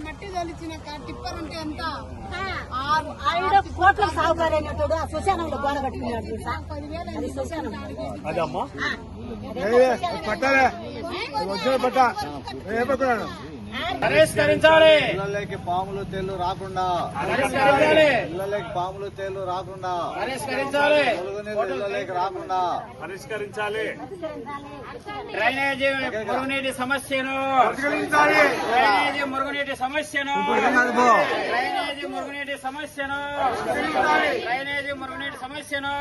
మట్టి తోలిచ్చిన టిప్పర్ ఉంటే ఎంత? ఆవిడ కోట్ల సాగుకారు అయినట్టు ఆ శ్మశానంలో గోడ కట్టుకున్నాడు అది శ్మశానం. అదమ్మా అదే పట్టాలే. వచ్చిన పట్ట. ఏ పట్టుకున్నాను పరిష్కరించాలి. ఇళ్ళలోకి పాములు తేళ్ళు రాకుండా. పరిష్కరించాలి. ఇళ్ళలోకి పాములు తేళ్ళు రాకుండా. పరిష్కరించాలి. ఇళ్ళలోకి రాకుండా. పరిష్కరించాలి. డ్రైనేజీ మురుగునీటి సమస్యను. డ్రైనేజీ మురుగునీటి సమస్యను. డ్రైనేజీ మురుగునీటి సమస్యను. డ్రైనేజీ మురుగునీటి సమస్యను.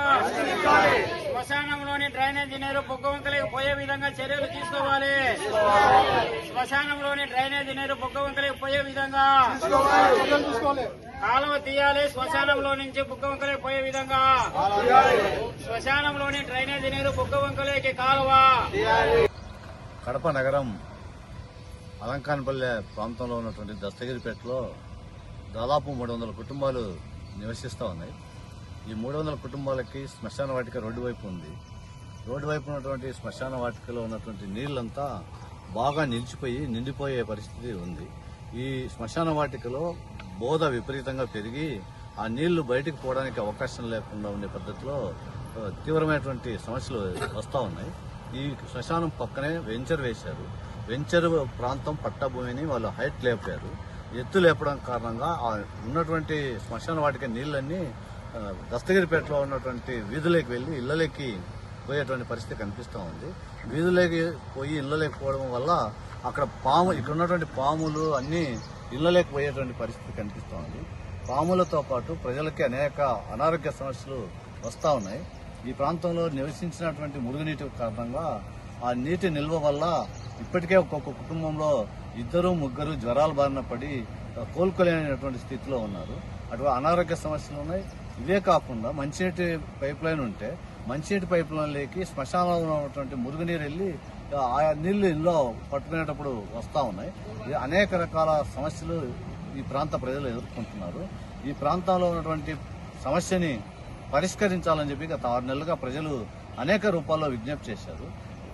శ్మశానంలోని డ్రైనేజీ నీరు బొగ్గవంకలకు పోయే విధంగా చర్యలు తీసుకోవాలి. శ్మశానంలోని డ్రైనేజీ నీరు బొగ్గవంకలకు పోయే విధంగా. కాలువ తీయాలి శ్మశానంలో నుంచి బుగ్గవంకలకు పోయే విధంగా. శ్మశానంలోని డ్రైనేజీ నీరు బుగ్గవంకలకి కాలువ. కడప నగరం అలంకానపల్లె ప్రాంతంలో ఉన్నటువంటి దస్తగిరిపేటలో దాదాపు మూడు వందల కుటుంబాలు నివసిస్తూ ఉన్నాయి. ఈ మూడు వందల కుటుంబాలకి శ్మశాన వాటిక రోడ్డు వైపు ఉంది. రోడ్డు వైపు ఉన్నటువంటి శ్మశాన వాటికలో ఉన్నటువంటి నీళ్ళంతా బాగా నిలిచిపోయి నిండిపోయే పరిస్థితి ఉంది. ఈ శ్మశాన వాటికలో బోధ విపరీతంగా పెరిగి ఆ నీళ్ళు బయటకు పోవడానికి అవకాశం లేకుండా ఉండే పద్ధతిలో తీవ్రమైనటువంటి సమస్యలు వస్తూ ఉన్నాయి. ఈ శ్మశానం పక్కనే వెంచర్ వేశారు. వెంచర్ ప్రాంతం పట్టభూమిని వాళ్ళు హైట్ లేపారు. ఎత్తు లేపడం కారణంగా ఆ ఉన్నటువంటి శ్మశాన వాటిక నీళ్ళన్నీ దస్తగిరిపేటలో ఉన్నటువంటి వీధులకి వెళ్ళి ఇళ్ళలోకి పోయేటువంటి పరిస్థితి కనిపిస్తూ ఉంది. వీధులకి పోయి ఇళ్ళలోకి పోవడం వల్ల అక్కడ పాము ఇక్కడ ఉన్నటువంటి పాములు అన్నీ ఇళ్ళలోకి పోయేటువంటి పరిస్థితి కనిపిస్తూ ఉంది. పాములతో పాటు ప్రజలకి అనేక అనారోగ్య సమస్యలు వస్తూ ఉన్నాయి. ఈ ప్రాంతంలో నివసించినటువంటి మురుగునీటి కారణంగా ఆ నీటి నిల్వ వల్ల ఇప్పటికే ఒక్కొక్క కుటుంబంలో ఇద్దరు ముగ్గురు జ్వరాలు బారిన పడి కోలుకోలేనటువంటి స్థితిలో ఉన్నారు. అటువంటి అనారోగ్య సమస్యలు ఉన్నాయి. ఇవే కాకుండా మంచినీటి పైప్ లైన్ ఉంటే మంచినీటి పైప్ లైన్లోకి శ్మశానంలో ఉన్నటువంటి మురుగునీరు వెళ్ళి ఆ, నీళ్ళు ఇంట్లో పట్టుకునేటప్పుడు వస్తూ ఉన్నాయి. ఇది అనేక రకాల సమస్యలు ఈ ప్రాంత ప్రజలు ఎదుర్కొంటున్నారు. ఈ ప్రాంతంలో ఉన్నటువంటి సమస్యని పరిష్కరించాలని చెప్పి గత ఆరు నెలలుగా ప్రజలు అనేక రూపాల్లో విజ్ఞప్తి చేశారు.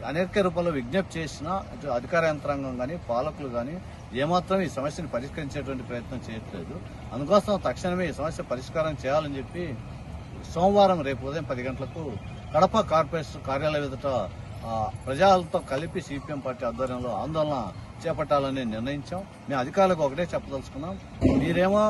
అనేక రూపాల్లో విజ్ఞప్తి చేసినా అధికార యంత్రాంగం కానీ పాలకులు కానీ ఏమాత్రం ఈ సమస్యను పరిష్కరించేటువంటి ప్రయత్నం చేయట్లేదు. అందుకోసం తక్షణమే ఈ సమస్య పరిష్కారం చేయాలని చెప్పి సోమవారం రేపు ఉదయం పది గంటలకు కడప కార్పొరేషన్ కార్యాలయం ఎదుట ప్రజలతో కలిపి సిపిఎం పార్టీ ఆధ్వర్యంలో ఆందోళన చేపట్టాలని నిర్ణయించాం. మేము అధికారులకు ఒకటే చెప్పదలుచుకున్నాం. మీరేమో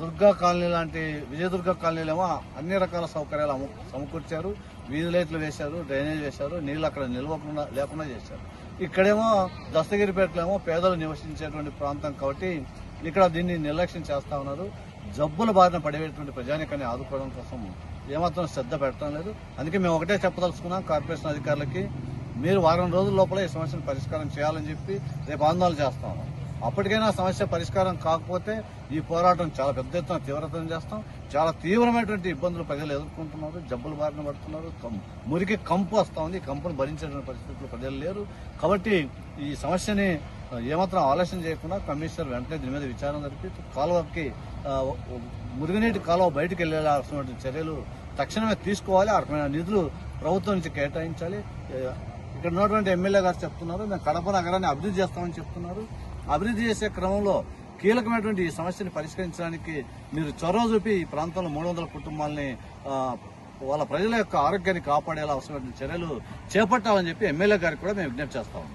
దుర్గా కాలనీ లాంటి విజయదుర్గ కాలనీలేమో అన్ని రకాల సౌకర్యాలు సమకూర్చారు. వీధి లైట్లు వేశారు డ్రైనేజ్ వేశారు నీళ్ళు అక్కడ నిల్వకుండా లేకుండా చేశారు. ఇక్కడేమో దస్తగిరిపేటలో ఏమో పేదలు నివసించేటువంటి ప్రాంతం కాబట్టి ఇక్కడ దీన్ని నిర్లక్ష్యం చేస్తా ఉన్నారు. జబ్బుల బారిన పడేటువంటి ప్రజానికాన్ని ఆదుకోవడం కోసం ఏమాత్రం శ్రద్ధ పెట్టడం లేదు. అందుకే మేము ఒకటే చెప్పదలుచుకున్నాం కార్పొరేషన్ అధికారులకి మీరు వారం రోజుల లోపల ఈ సమస్యను పరిష్కారం చేయాలని చెప్పి రేపు ఆందోళన చేస్తాం. అప్పటికైనా సమస్య పరిష్కారం కాకపోతే ఈ పోరాటం చాలా పెద్ద ఎత్తున తీవ్రతరం చేస్తాం. చాలా తీవ్రమైనటువంటి ఇబ్బందులు ప్రజలు ఎదుర్కొంటున్నారు జబ్బులు బారిన పడుతున్నారు మురికి కంపు వస్తూ ఉంది. కంపును భరించేటువంటి పరిస్థితులు ప్రజలు లేరు. కాబట్టి ఈ సమస్యని ఏమాత్రం ఆలస్యం చేయకుండా కమిషనర్ వెంటనే దీని మీద విచారణ జరిపి కాలువకి మురుగునీటి కాలువ బయటకు వెళ్ళాల్సినటువంటి చర్యలు తక్షణమే తీసుకోవాలి. ఆ రకమైన నిధులు ప్రభుత్వం నుంచి కేటాయించాలి. ఇక్కడ ఉన్నటువంటి ఎమ్మెల్యే గారు చెప్తున్నారు మేము కడప నగరాన్ని అభివృద్ధి చేస్తామని చెప్తున్నారు. అభివృద్ధి చేసే క్రమంలో కీలకమైనటువంటి ఈ సమస్యని పరిష్కరించడానికి మీరు చొరవ చూపి ఈ ప్రాంతంలో మూడు వందల కుటుంబాలని వాళ్ళ ప్రజల యొక్క ఆరోగ్యాన్ని కాపాడేలా అవసరమైన చర్యలు చేపట్టాలని చెప్పి ఎమ్మెల్యే గారికి కూడా మేము విజ్ఞప్తి చేస్తాము